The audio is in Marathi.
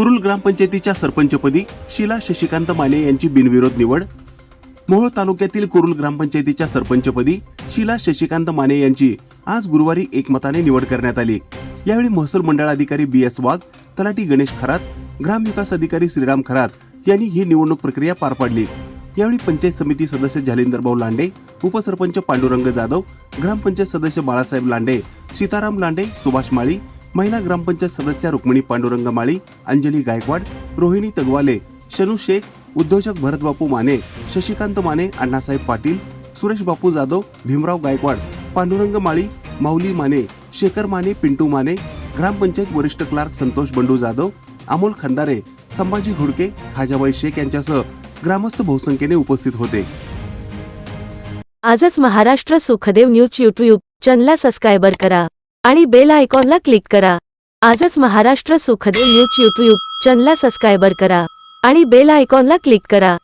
कुरुल ग्रामपंचायतीच्या सरपंचपदी शिला शशिकांत माने यांची बिनविरोध निवड. मोहोळ तालुक्यातील कुरुल ग्रामपंचायतीच्या सरपंचपदी शिला शशिकांत माने यांची आज गुरुवारी एकमताने निवड करण्यात आली. यावेळी महसूल मंडळ अधिकारी बी एस वाघ तलाठी गणेश खरात ग्रामविकास अधिकारी श्रीराम खरात यांनी ही निवडणूक प्रक्रिया पार पाडली. यावेळी पंचायत समिती सदस्य जालिंदरभाऊ लांडे उपसरपंच पांडुरंग जाधव ग्रामपंचायत सदस्य बाळासाहेब लांडे सीताराम लांडे सुभाष माळी महिला ग्रामपंचायत सदस्या रुक्मिणी पांडुरंग माळी अंजली गायकवाड रोहिणी तगवाले शनू शेख उद्योजक भरतबापू माने शशिकांत माने अण्णासाहेब पाटील सुरेश बापू जाधव भीमराव गायकवाड पांडुरंग माळी माऊली माने शेखर माने पिंटू माने ग्रामपंचायत वरिष्ठ क्लार्क संतोष बंडू जाधव अमोल खंदारे संभाजी घुडके खाजाबाई शेख यांच्यासह ग्रामस्थ बहुसंख्येने उपस्थित होते. आजच महाराष्ट्र सुखदेव न्यूज यूट्यूब चॅनलला सबस्क्राईबर करा. आणि बेल आयकॉनला क्लिक करा. आजच महाराष्ट्र सुखदेव न्यूज यूट्यूब चॅनलला सबस्क्रायबर करा आणि बेल आयकॉनला क्लिक करा.